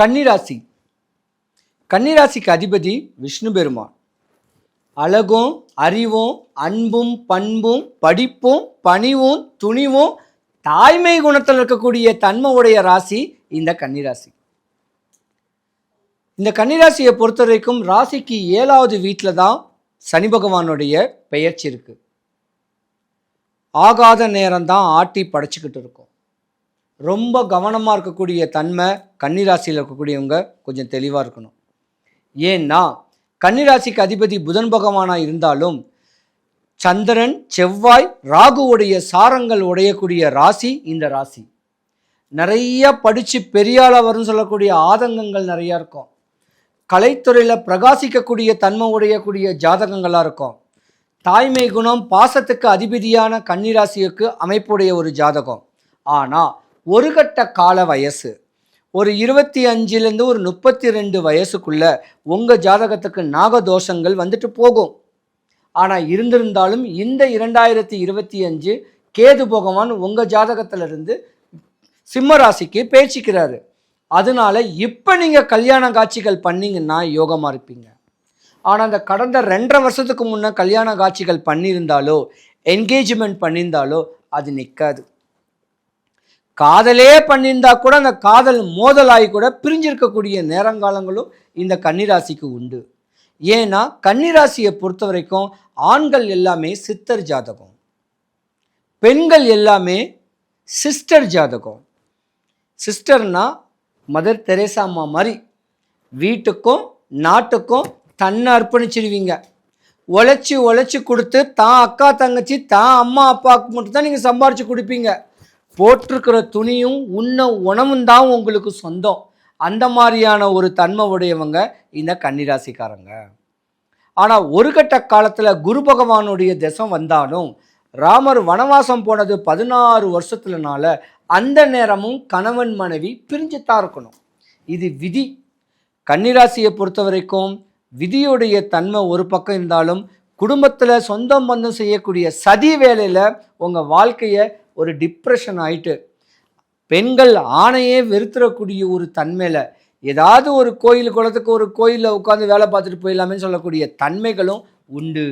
கன்னிராசி. கன்னிராசிக்கு அதிபதி விஷ்ணு பெருமான். அழகும் அறிவும் அன்பும் பண்பும் படிப்பும் பணிவும் துணிவும் தாய்மை குணத்தில் இருக்கக்கூடிய தன்மை உடைய ராசி இந்த கன்னிராசி. இந்த கன்னிராசியை பொறுத்த வரைக்கும் ராசிக்கு ஏழாவது வீட்டில் தான் சனி பகவானுடைய பெயர்ச்சி இருக்குது ஆகாத நேரம் தான் ஆட்டி படைச்சிக்கிட்டு இருக்கும். ரொம்ப கவனமாக இருக்கக்கூடிய தன்மை கன்னிராசியில் இருக்கக்கூடியவங்க கொஞ்சம் தெளிவாக இருக்கணும். ஏன்னா கன்னிராசிக்கு அதிபதி புதன் பகவானாக இருந்தாலும் சந்திரன் செவ்வாய் ராகுவுடைய சாரங்கள் உடையக்கூடிய ராசி இந்த ராசி. நிறைய படித்து பெரியாளாக வரும்னு சொல்லக்கூடிய ஆதங்கங்கள் நிறையா இருக்கும். கலைத்துறையில் பிரகாசிக்கக்கூடிய தன்மை உடையக்கூடிய ஜாதகங்களாக இருக்கும். தாய்மை குணம் பாசத்துக்கு அதிபதியான கன்னிராசிக்கு அமைப்புடைய ஒரு ஜாதகம். ஆனால் ஒரு கட்ட கால வயசு. ஒரு இருபத்தி அஞ்சுலேருந்து ஒரு முப்பத்தி ரெண்டு வயசுக்குள்ள உங்கள் ஜாதகத்துக்கு நாகதோஷங்கள் வந்துட்டு போகும். ஆனால் இருந்திருந்தாலும் இந்த இரண்டாயிரத்தி இருபத்தி அஞ்சு கேது பகவான் உங்கள் ஜாதகத்திலிருந்து சிம்ம ராசிக்கு பேச்சிக்கிறாரு. அதனால இப்போ நீங்கள் கல்யாண காட்சிகள் பண்ணீங்கன்னா யோகமாக இருப்பீங்க. ஆனால் அந்த கடந்த ரெண்டரை வருஷத்துக்கு முன்னே கல்யாண காட்சிகள் பண்ணியிருந்தாலோ என்கேஜ்மெண்ட் பண்ணியிருந்தாலோ அது நிற்காது காதலே பண்ணியிருந்தா கூட அந்த காதல் மோதலாகி கூட பிரிஞ்சிருக்கக்கூடிய நேரங்காலங்களும் இந்த கன்னிராசிக்கு உண்டு. ஏன்னா கன்னிராசியை பொறுத்த வரைக்கும் ஆண்கள் எல்லாமே சித்தர் ஜாதகம். பெண்கள் எல்லாமே சிஸ்டர் ஜாதகம். சிஸ்டர்னா மதர் தெரேசா அம்மா மாதிரி வீட்டுக்கும் நாட்டுக்கும் தன்னை அர்ப்பணிச்சிடுவீங்க உழைச்சி உழைச்சி கொடுத்து தான் அக்கா தங்கச்சி தான் அம்மா அப்பாவுக்கு மட்டும்தான் நீங்கள் சம்பாரித்து கொடுப்பீங்க. போட்டிருக்கிற துணியும் உண்ண உணவும் தான் உங்களுக்கு சொந்தம். அந்த மாதிரியான ஒரு தன்மை உடையவங்க இந்த கன்னிராசிக்காரங்க. ஆனால் ஒரு கட்ட காலத்தில் குரு பகவானுடைய திசம் வந்தாலும் ராமர் வனவாசம் போனது பதினாறு வருஷத்துலனால அந்த நேரமும் கணவன் மனைவி பிரிஞ்சுத்தான் இருக்கணும். இது விதி. கன்னிராசியை பொறுத்த வரைக்கும் விதியுடைய தன்மை ஒரு பக்கம் இருந்தாலும் குடும்பத்தில் சொந்தம் பந்தம் செய்யக்கூடிய சதி வேலையில் உங்கள் வாழ்க்கையை ஒரு டிப்ரெஷன் ஆயிட்டு பெண்கள் ஆணையே வெறுத்துறக்கூடிய ஒரு தன்மையில் ஏதாவது ஒரு கோயில் குளத்துக்கு ஒரு கோயிலில் உட்காந்து வேலை பார்த்துட்டு போயிடலாமேன்னு சொல்லக்கூடிய தன்மைகளும் உண்டு.